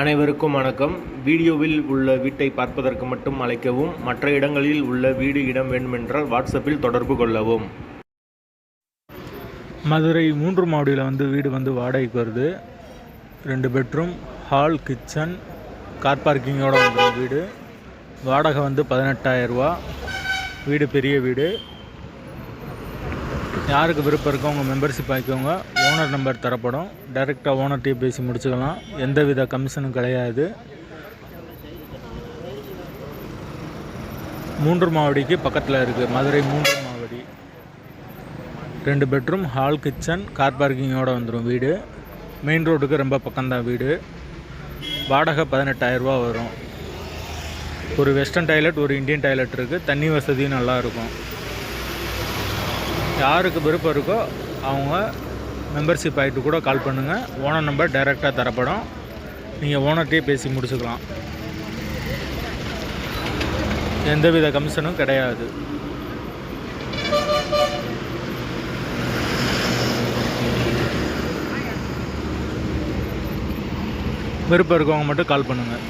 அனைவருக்கும் வணக்கம். வீடியோவில் உள்ள வீட்டை பார்ப்பதற்கு மட்டும் அழைக்கவும் மற்ற இடங்களில் உள்ள வீடு இடம் வேண்டுமென்றால் வாட்ஸ்அப்பில் தொடர்பு கொள்ளவும். மதுரை மூன்று மாடியில் வந்து வீடு வந்து வாடகைக்கு வருது. ரெண்டு பெட்ரூம் ஹால் கிச்சன் கார் பார்க்கிங்கோட வந்துடும் வீடு. வாடகை வந்து 18000 ரூபா. வீடு பெரிய வீடு. யாருக்கு விருப்பம் இருக்கோ உங்கள் மெம்பர்ஷிப் ஆக்கிக்கோங்க. ஓனர் நம்பர் தரப்படும். டைரெக்டாக ஓனர்கிட்டயே பேசி முடிச்சுக்கலாம். எந்தவித கமிஷனும் கிடையாது. மூன்று மாவடிக்கு பக்கத்தில் இருக்குது மதுரை மூன்று மாவடி. ரெண்டு பெட்ரூம் ஹால் கிச்சன் கார் பார்க்கிங்கோடு வந்துடும் வீடு. மெயின் ரோட்டுக்கு ரொம்ப பக்கம்தான் வீடு. வாடகை பதினெட்டாயிரரூபா வரும். ஒரு வெஸ்டர்ன் டாய்லெட் ஒரு இந்தியன் டாய்லெட் இருக்குது தண்ணி வசதியும் நல்லாயிருக்கும் யாருக்கு விருப்பம் இருக்கோ அவங்க மெம்பர்ஷிப் ஆகிட்டு கூட கால் பண்ணுங்கள் ஓனர் நம்பர் டைரெக்டாக தரப்படும். நீங்கள் ஓனர்கிட்டயே பேசி முடிச்சுக்கலாம். எந்தவித கமிஷனும் கிடையாது. விருப்பம் இருக்கவங்க மட்டும் கால் பண்ணுங்கள்